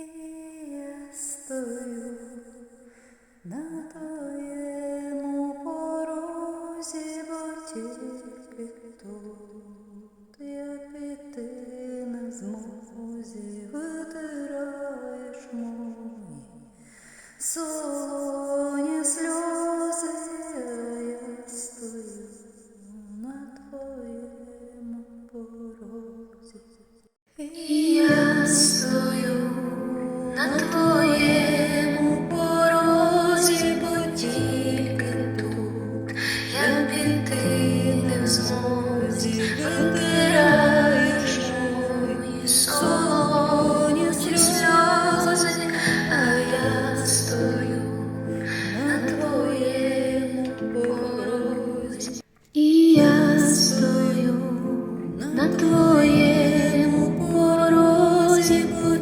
Я стою на твоєму порозі, бо тільки тут я піти солоні на твоєму порозі, бо тільки тут я піти не в змозі, витираєш мої солоні сльози, а я стою на твоєму порозі. І я стою на твоєму порозі, бо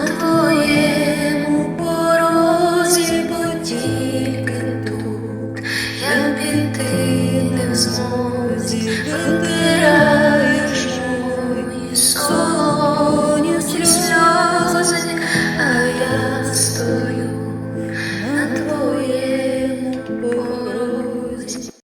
twoje